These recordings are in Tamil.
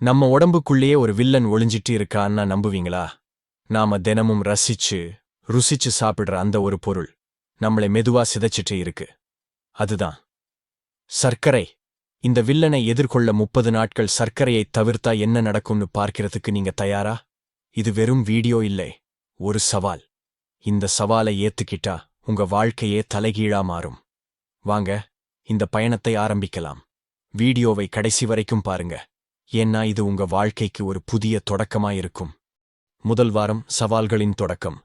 நம்ம உடம்புக்குள்ளேயே ஒரு வில்லன் ஒளிஞ்சிட்டு இருக்கான்னா நம்புவீங்களா? நாம தினமும் ரசிச்சு ருசிச்சு சாப்பிடுற அந்த ஒரு பொருள் நம்மளை மெதுவா சிதைச்சிட்டு இருக்கு. அதுதான். சர்க்கரை. இந்த வில்லனை எதிர்கொள்ள முப்பது நாட்கள் சர்க்கரையை தவிர்த்தா என்ன நடக்கும்னு பார்க்கிறதுக்கு நீங்க தயாரா? இது வெறும் வீடியோ இல்லை. ஒரு சவால். இந்த சவாலை ஏத்துக்கிட்டா உங்க வாழ்க்கையே தலைகீழா மாறும். வாங்க இந்த பயணத்தை ஆரம்பிக்கலாம். வீடியோவை கடைசி வரைக்கும் பாருங்க. ஏன்னா இது உங்க வாழ்க்கைக்கு ஒரு புதிய தொடக்கமாயிருக்கும். முதல் வாரம் சவால்களின் தொடக்கம்.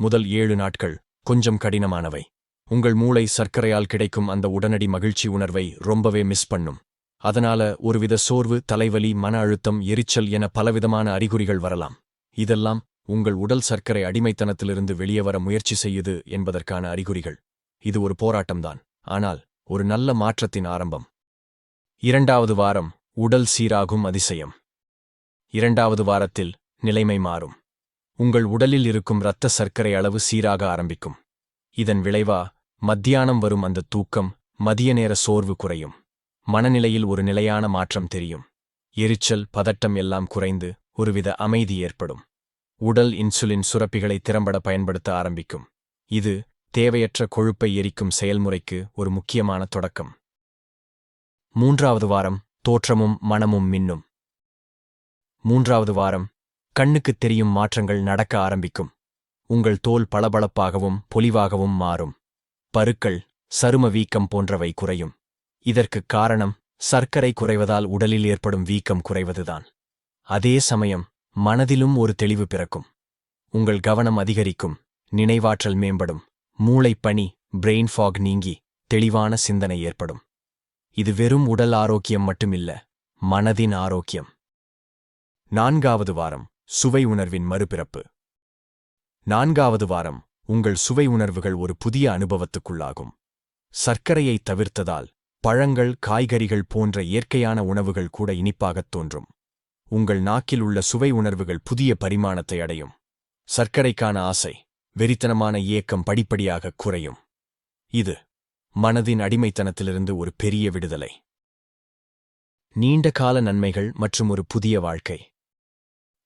முதல் ஏழு நாட்கள் கொஞ்சம் கடினமானவை. உங்கள் மூளை சர்க்கரையால் கிடைக்கும் அந்த உடனடி மகிழ்ச்சி உணர்வை ரொம்பவே மிஸ் பண்ணும். அதனால ஒருவித சோர்வு தலைவலி மன அழுத்தம் எரிச்சல் என பலவிதமான அறிகுறிகள் வரலாம். இதெல்லாம் உங்கள் உடல் சர்க்கரை அடிமைத்தனத்திலிருந்து வெளியே வர முயற்சி செய்யுது என்பதற்கான அறிகுறிகள். இது ஒரு போராட்டம்தான். ஆனால் ஒரு நல்ல மாற்றத்தின் ஆரம்பம். இரண்டாவது வாரம் உடல் சீராகும் அதிசயம். இரண்டாவது வாரத்தில் நிலைமை மாறும். உங்கள் உடலில் இருக்கும் இரத்த சர்க்கரை அளவு சீராக ஆரம்பிக்கும். இதன் விளைவா மத்தியானம் வரும் அந்த தூக்கம் மதிய நேர சோர்வு குறையும். மனநிலையில் ஒரு நிலையான மாற்றம் தெரியும். எரிச்சல் பதட்டம் எல்லாம் குறைந்து ஒருவித அமைதி ஏற்படும். உடல் இன்சுலின் சுரப்பிகளை திறம்பட பயன்படுத்த ஆரம்பிக்கும். இது தேவையற்ற கொழுப்பை எரிக்கும் செயல்முறைக்கு ஒரு முக்கியமான தொடக்கம். மூன்றாவது வாரம் தோற்றமும் மனமும் மின்னும். மூன்றாவது வாரம் கண்ணுக்குத் தெரியும் மாற்றங்கள் நடக்க ஆரம்பிக்கும். உங்கள் தோல் பளபளப்பாகவும் பொலிவாகவும் மாறும். பருக்கள் சரும வீக்கம் போன்றவை குறையும். இதற்குக் காரணம் சர்க்கரை குறைவதால் உடலில் ஏற்படும் வீக்கம் குறைவதுதான். அதே சமயம் மனதிலும் ஒரு தெளிவு பிறக்கும். உங்கள் கவனம் அதிகரிக்கும் நினைவாற்றல் மேம்படும். மூளைப்பணி பனி பிரெயின் ஃபாக் நீங்கி தெளிவான சிந்தனை ஏற்படும். இது வெறும் உடல் ஆரோக்கியம் மட்டுமில்ல மனதின் ஆரோக்கியம். நான்காவது வாரம் சுவை உணர்வின் மறுபிறப்பு. நான்காவது வாரம் உங்கள் சுவை உணர்வுகள் ஒரு புதிய அனுபவத்துக்குள்ளாகும். சர்க்கரையை தவிர்த்ததால் பழங்கள் காய்கறிகள் போன்ற இயற்கையான உணவுகள் கூட இனிப்பாகத் தோன்றும். உங்கள் நாக்கில் உள்ள சுவை உணர்வுகள் புதிய பரிமாணத்தை அடையும். சர்க்கரைக்கான ஆசை வெறித்தனமான இயக்கம் படிப்படியாக குறையும். இது மனதின் அடிமைத்தனத்திலிருந்து ஒரு பெரிய விடுதலை. நீண்ட கால நன்மைகள் மற்றும் ஒரு புதிய வாழ்க்கை.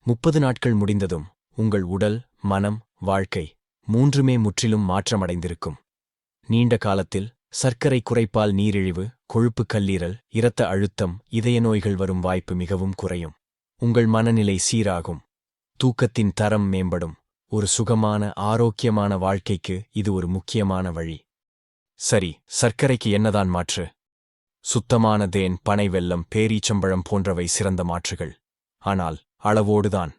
முப்பது நாட்கள் முடிந்ததும் உங்கள் உடல் மனம் வாழ்க்கை மூன்றுமே முற்றிலும் மாற்றமடைந்திருக்கும். நீண்ட காலத்தில் சர்க்கரை குறைப்பால் நீரிழிவு கொழுப்பு கல்லீரல் இரத்த அழுத்தம் இதய நோய்கள் வரும் வாய்ப்பு மிகவும் குறையும். உங்கள் மனநிலை சீராகும். தூக்கத்தின் தரம் மேம்படும். ஒரு சுகமான ஆரோக்கியமான வாழ்க்கைக்கு இது ஒரு முக்கியமான வழி. சரி சர்க்கரைக்கு என்னதான் மாற்று? சுத்தமான தேன் பனை வெல்லம் பேரீச்சம்பழம் போன்றவை சிறந்த மாற்றுகள். ஆனால் அளவோடுதான்.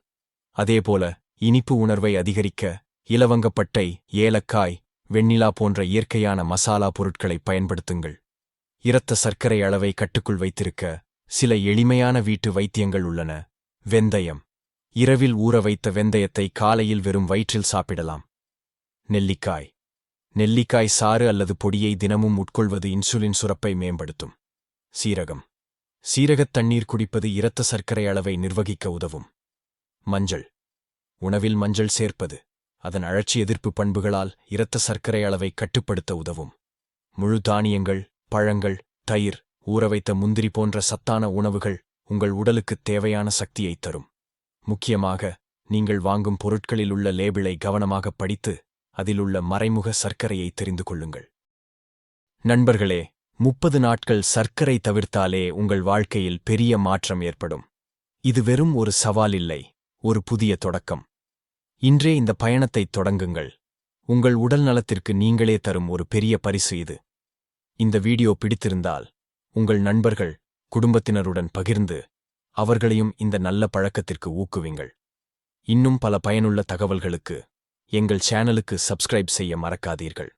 அதேபோல இனிப்பு உணர்வை அதிகரிக்க இலவங்கப்பட்டை ஏலக்காய் வெண்ணிலா போன்ற இயற்கையான மசாலா பொருட்களை பயன்படுத்துங்கள். இரத்த சர்க்கரை அளவை கட்டுக்குள் வைத்திருக்க சில எளிமையான வீட்டு வைத்தியங்கள் உள்ளன. வெந்தயம். இரவில் ஊற வைத்த வெந்தயத்தை காலையில் வெறும் வயிற்றில் சாப்பிடலாம். நெல்லிக்காய். நெல்லிக்காய் சாறு அல்லது பொடியை தினமும் உட்கொள்வது இன்சுலின் சுரப்பை மேம்படுத்தும். சீரகம். சீரகத் தண்ணீர் குடிப்பது இரத்த சர்க்கரை அளவை நிர்வகிக்க உதவும். மஞ்சள். உணவில் மஞ்சள் சேர்ப்பது அதன் அழற்சி எதிர்ப்பு பண்புகளால் இரத்த சர்க்கரை அளவை கட்டுப்படுத்த உதவும். முழு தானியங்கள் பழங்கள் தயிர் ஊறவைத்த முந்திரி போன்ற சத்தான உணவுகள் உங்கள் உடலுக்குத் தேவையான சக்தியைத் தரும். முக்கியமாக நீங்கள் வாங்கும் பொருட்களில் உள்ள லேபிளை கவனமாகப் படித்து அதிலுள்ள மறைமுக சர்க்கரையை தெரிந்து கொள்ளுங்கள். நண்பர்களே முப்பது நாட்கள் சர்க்கரை தவிர்த்தாலே உங்கள் வாழ்க்கையில் பெரிய மாற்றம் ஏற்படும். இது வெறும் ஒரு சவால் இல்லை ஒரு புதிய தொடக்கம். இன்றே இந்த பயணத்தைத் தொடங்குங்கள். உங்கள் உடல் நலத்திற்கு நீங்களே தரும் ஒரு பெரிய பரிசு இது. இந்த வீடியோ பிடித்திருந்தால் உங்கள் நண்பர்கள் குடும்பத்தினருடன் பகிர்ந்து அவர்களையும் இந்த நல்ல பழக்கத்திற்கு ஊக்குவிங்கள். இன்னும் பல பயனுள்ள தகவல்களுக்கு எங்கள் சேனலுக்கு சப்ஸ்கிரைப் செய்ய மறக்காதீர்கள்.